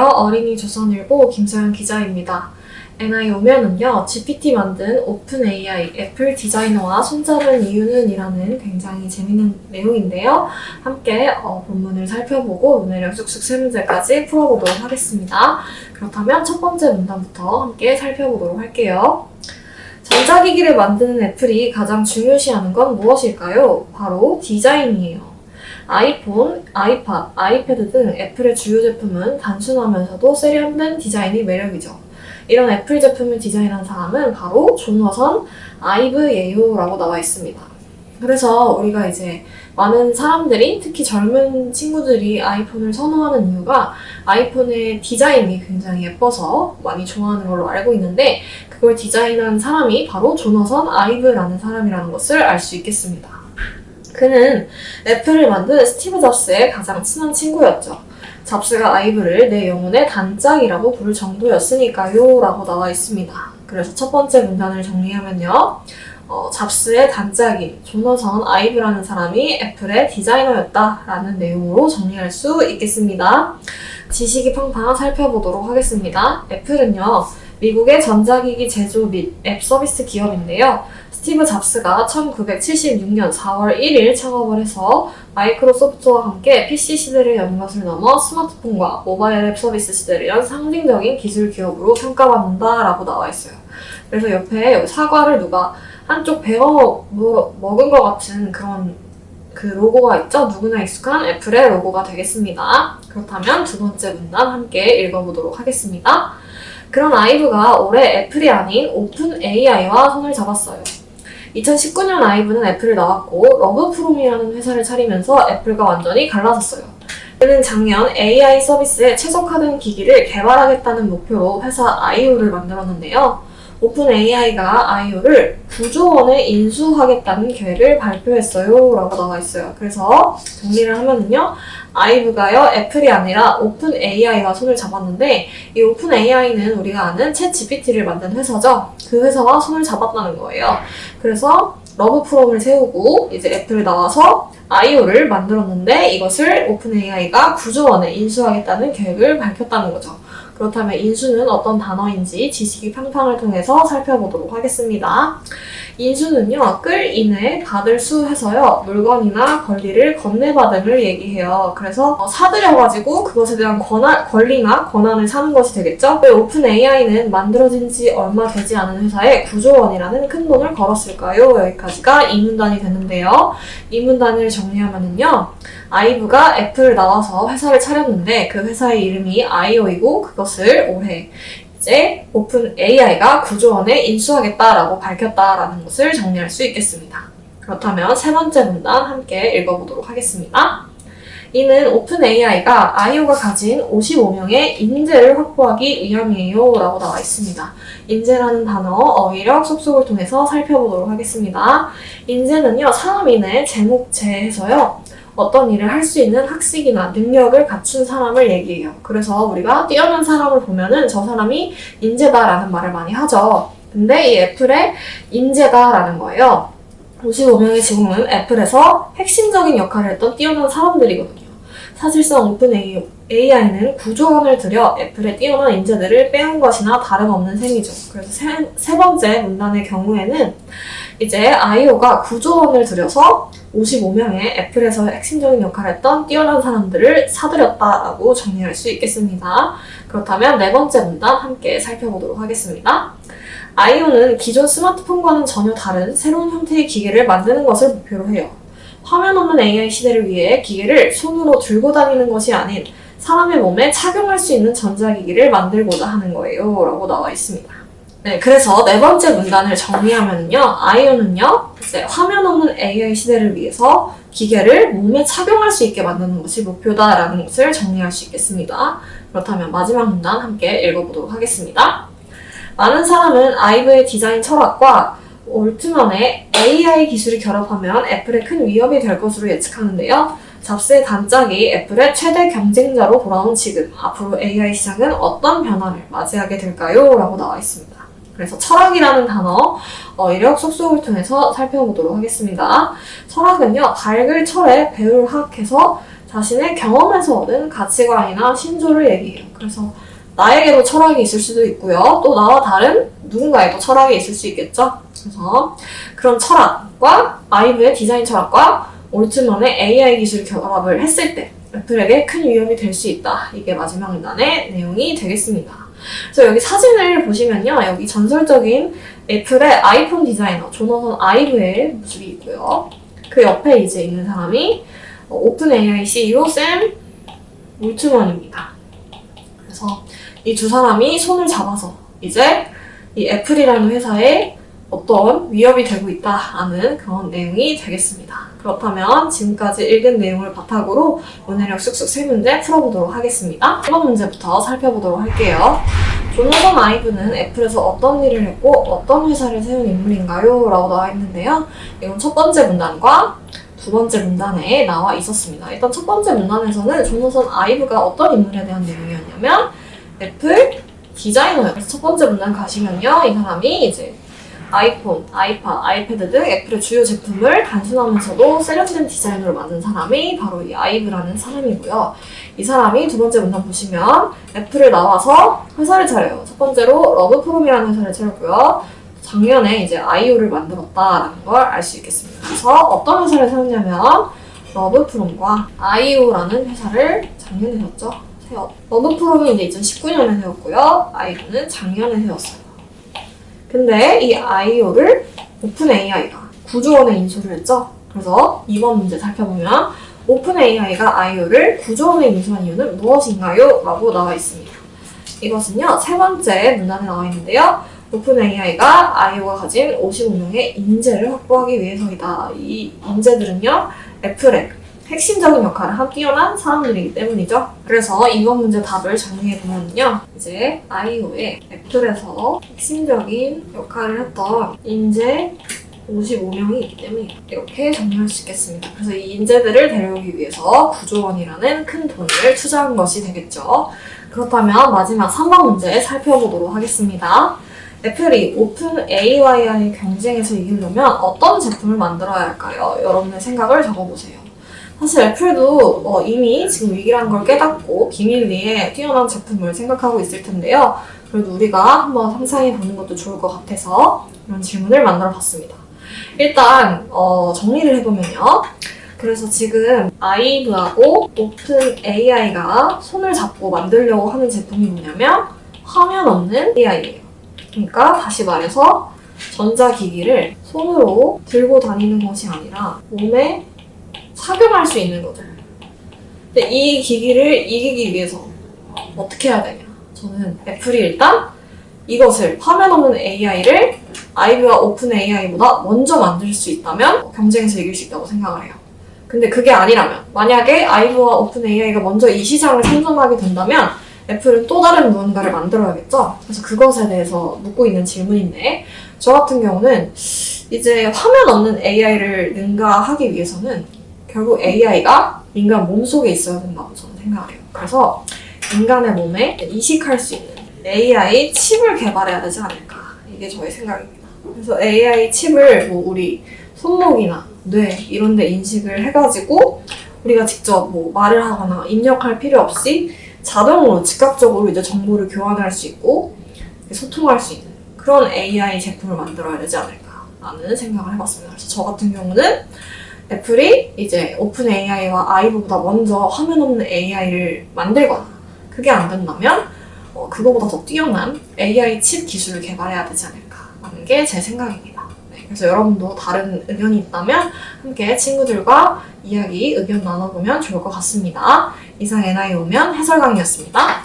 어린이 조선일보 김서연 기자입니다. NI 오면은요, GPT 만든 오픈 AI 애플 디자이너와 손잡은 이유는 이라는 굉장히 재밌는 내용인데요. 함께 어, 본문을 살펴보고 오늘의 쑥쑥 세 문제까지 풀어보도록 하겠습니다. 그렇다면 첫 번째 문단부터 함께 살펴보도록 할게요. 전자기기를 만드는 애플이 가장 중요시하는 건 무엇일까요? 바로 디자인이에요. 아이폰, 아이팟, 아이패드 등 애플의 주요 제품은 단순하면서도 세련된 디자인이 매력이죠. 이런 애플 제품을 디자인한 사람은 바로 존워선 아이브 예요라고 나와 있습니다. 그래서 우리가 이제 많은 사람들이 특히 젊은 친구들이 아이폰을 선호하는 이유가 아이폰의 디자인이 굉장히 예뻐서 많이 좋아하는 걸로 알고 있는데 그걸 디자인한 사람이 바로 존워선 아이브라는 사람이라는 것을 알 수 있겠습니다. 그는 애플을 만든 스티브 잡스의 가장 친한 친구였죠. 잡스가 아이브를 내 영혼의 단짝이라고 부를 정도였으니까요. 라고 나와 있습니다. 그래서 첫 번째 문단을 정리하면요. 어, 잡스의 단짝인 조너선 아이브라는 사람이 애플의 디자이너였다라는 내용으로 정리할 수 있겠습니다. 지식이 팡팡 살펴보도록 하겠습니다. 애플은요, 미국의 전자기기 제조 및 앱 서비스 기업인데요. 스티브 잡스가 1976년 4월 1일 창업을 해서 마이크로소프트와 함께 PC 시대를 연 것을 넘어 스마트폰과 모바일 앱 서비스 시대를 연 상징적인 기술 기업으로 평가받는다라고 나와 있어요. 그래서 옆에 사과를 누가 한쪽 베어 먹- 먹은 것 같은 그런 그 로고가 있죠? 누구나 익숙한 애플의 로고가 되겠습니다. 그렇다면 두 번째 문단 함께 읽어보도록 하겠습니다. 그런 아이브가 올해 애플이 아닌 오픈 AI와 손을 잡았어요. 2019년 아이브는 애플을 나왔고 러브프롬이라는 회사를 차리면서 애플과 완전히 갈라섰어요. 그는 작년 AI 서비스에 최적화된 기기를 개발하겠다는 목표로 회사 아이오를 만들었는데요. 오픈 AI가 아이오를 9조 원에 인수하겠다는 계획을 발표했어요. 라고 나와 있어요. 그래서 정리를 하면은요. 아이브가요, 애플이 아니라 오픈 AI와 손을 잡았는데, 이 오픈 AI는 우리가 아는 챗 GPT를 만든 회사죠. 그 회사와 손을 잡았다는 거예요. 그래서 러브 프롬을 세우고 이제 애플 나와서 아이오를 만들었는데 이것을 오픈 AI가 9조 원에 인수하겠다는 계획을 밝혔다는 거죠. 그렇다면 인수는 어떤 단어인지 지식이 팡팡을 통해서 살펴보도록 하겠습니다. 인수는요, 끌, 인해, 받을 수 해서요, 물건이나 권리를 건네받음을 얘기해요. 그래서 어, 사들여가지고 그것에 대한 권한, 권리나 권한을 사는 것이 되겠죠? 왜 오픈 AI는 만들어진 지 얼마 되지 않은 회사에 9조 원이라는 큰 돈을 걸었을까요? 여기까지가 이 문단이 되는데요. 이 문단을 정리하면은요, 아이브가 애플 나와서 회사를 차렸는데 그 회사의 이름이 아이오이고 그것을 올해 이제 오픈 AI가 9조 원에 인수하겠다라고 밝혔다라는 것을 정리할 수 있겠습니다. 그렇다면 세 번째 문단 함께 읽어보도록 하겠습니다. 이는 오픈 AI가 아이오가 가진 55명의 인재를 확보하기 위함이에요 라고 나와 있습니다. 인재라는 단어 어휘력 속속을 통해서 살펴보도록 하겠습니다. 인재는요 사람인의 제목제에서요 어떤 일을 할 수 있는 학식이나 능력을 갖춘 사람을 얘기해요. 그래서 우리가 뛰어난 사람을 보면은 저 사람이 인재다라는 말을 많이 하죠. 근데 이 애플의 인재다라는 거예요. 55명의 직원은 애플에서 핵심적인 역할을 했던 뛰어난 사람들이거든요. 사실상 오픈 AI 는 9조 원을 들여 애플의 뛰어난 인재들을 빼온 것이나 다름없는 셈이죠. 그래서 세, 세 번째 문단의 경우에는 이제 아이오가 9조 원을 들여서 55명의 애플에서 핵심적인 역할을 했던 뛰어난 사람들을 사들였다라고 정리할 수 있겠습니다. 그렇다면 네 번째 문단 함께 살펴보도록 하겠습니다. 아이오는 기존 스마트폰과는 전혀 다른 새로운 형태의 기계를 만드는 것을 목표로 해요. 화면 없는 AI 시대를 위해 기계를 손으로 들고 다니는 것이 아닌 사람의 몸에 착용할 수 있는 전자기기를 만들고자 하는 거예요. 라고 나와 있습니다. 네, 그래서 네 번째 문단을 정리하면요. 아이오는요, 이제 화면 없는 AI 시대를 위해서 기계를 몸에 착용할 수 있게 만드는 것이 목표다라는 것을 정리할 수 있겠습니다. 그렇다면 마지막 문단 함께 읽어보도록 하겠습니다. 많은 사람은 아이브의 디자인 철학과 올트만의 AI 기술이 결합하면 애플에 큰 위협이 될 것으로 예측하는데요. 잡스의 단짝이 애플의 최대 경쟁자로 돌아온 지금 앞으로 AI 시장은 어떤 변화를 맞이하게 될까요? 라고 나와 있습니다. 그래서 철학이라는 단어 어, 이력 속속을 통해서 살펴보도록 하겠습니다. 철학은요, 밝을 철에 배울 학해서 자신의 경험에서 얻은 가치관이나 신조를 얘기해요. 그래서 나에게도 철학이 있을 수도 있고요. 또 나와 다른 누군가에도 철학이 있을 수 있겠죠. 그래서 그런 철학과 아이브의 디자인 철학과 올트만의 AI 기술 결합을 했을 때 애플에게 큰 위험이 될 수 있다. 이게 마지막 문단의 내용이 되겠습니다. 그래서 여기 사진을 보시면요. 여기 전설적인 애플의 아이폰 디자이너 조너선 아이브의 모습이 있고요. 그 옆에 이제 있는 사람이 어, 오픈 AI CEO 샘 울트먼입니다. 그래서 이 두 사람이 손을 잡아서 이제 이 애플이라는 회사에 어떤 위협이 되고 있다라는 그런 내용이 되겠습니다. 그렇다면 지금까지 읽은 내용을 바탕으로 문해력 쑥쑥 세 문제 풀어보도록 하겠습니다. 1번 문제부터 살펴보도록 할게요. 조너선 아이브는 애플에서 어떤 일을 했고 어떤 회사를 세운 인물인가요? 라고 나와 있는데요. 이건 첫 번째 문단과 두 번째 문단에 나와 있었습니다. 일단 첫 번째 문단에서는 조너선 아이브가 어떤 인물에 대한 내용이었냐면 애플 디자이너예요. 그래서 첫 번째 문단 가시면요. 이 사람이 이제 아이폰, 아이팟, 아이패드 등 애플의 주요 제품을 단순하면서도 세련된 디자인으로 만든 사람이 바로 이 아이브라는 사람이고요. 이 사람이 두 번째 문단 보시면 애플을 나와서 회사를 차려요. 첫 번째로 러브프롬이라는 회사를 차렸고요. 작년에 이제 아이오를 만들었다라는 걸 알 수 있겠습니다. 그래서 어떤 회사를 세웠냐면 러브프롬과 아이오라는 회사를 작년에 세웠죠. 세웠. 러브프롬이 이제 2019년에 세웠고요. 아이오는 작년에 세웠어요. 근데 이 아이오를 오픈 AI가 9조 원에 인수를 했죠. 그래서 이번 문제 살펴보면 오픈 AI가 아이오를 9조 원에 인수한 이유는 무엇인가요? 라고 나와 있습니다. 이것은요, 세 번째 문단에 나와 있는데요. 오픈 AI가 아이오가 가진 55명의 인재를 확보하기 위해서이다. 이 인재들은요, 애플의 핵심적인 역할을 한 뛰어난 사람들이기 때문이죠. 그래서 이번 문제 답을 정리해 보면요, 이제 아이오의 애플에서 핵심적인 역할을 했던 인재 55명이 있기 때문에 이렇게 정리할 수 있겠습니다. 그래서 이 인재들을 데려오기 위해서 9조 원이라는 큰 돈을 투자한 것이 되겠죠. 그렇다면 마지막 3번 문제 살펴보도록 하겠습니다. 애플이 오픈 AI와의 경쟁에서 이기려면 어떤 제품을 만들어야 할까요? 여러분의 생각을 적어보세요. 사실 애플도 어, 이미 지금 위기라는 걸 깨닫고 비밀리에 뛰어난 제품을 생각하고 있을 텐데요. 그래도 우리가 한번 상상해 보는 것도 좋을 것 같아서 이런 질문을 만들어 봤습니다. 일단 어, 정리를 해보면요. 그래서 지금 아이브하고 오픈 AI가 손을 잡고 만들려고 하는 제품이 뭐냐면 화면 없는 AI예요. 그러니까 다시 말해서 전자기기를 손으로 들고 다니는 것이 아니라 몸에 착용할 수 있는 거죠. 근데 이 기기를 이기기 위해서 어떻게 해야 되냐? 저는 애플이 일단 이것을 화면 없는 AI를 아이브와 오픈 AI보다 먼저 만들 수 있다면 경쟁에서 이길 수 있다고 생각을 해요. 근데 그게 아니라면 만약에 아이브와 오픈 AI가 먼저 이 시장을 선점하게 된다면 애플은 또 다른 무언가를 만들어야겠죠. 그래서 그것에 대해서 묻고 있는 질문인데 저 같은 경우는 이제 화면 없는 AI를 능가하기 위해서는 결국 AI가 인간 몸 속에 있어야 된다고 저는 생각을 해요. 그래서 인간의 몸에 이식할 수 있는 AI 칩을 개발해야 되지 않을까. 이게 저의 생각입니다. 그래서 AI 칩을 뭐 우리 손목이나 뇌 이런 데 인식을 해가지고 우리가 직접 뭐 말을 하거나 입력할 필요 없이 자동으로 즉각적으로 이제 정보를 교환할 수 있고 소통할 수 있는 그런 AI 제품을 만들어야 되지 않을까라는 생각을 해봤습니다. 그래서 저 같은 경우는 애플이 이제 오픈 AI와 아이브보다 먼저 화면 없는 AI를 만들거나 그게 안 된다면 어, 그거보다 더 뛰어난 AI 칩 기술을 개발해야 되지 않을까라는 게 제 생각입니다. 네, 그래서 여러분도 다른 의견이 있다면 함께 친구들과 이야기, 의견 나눠보면 좋을 것 같습니다. 이상 NI 오면 해설 강의였습니다.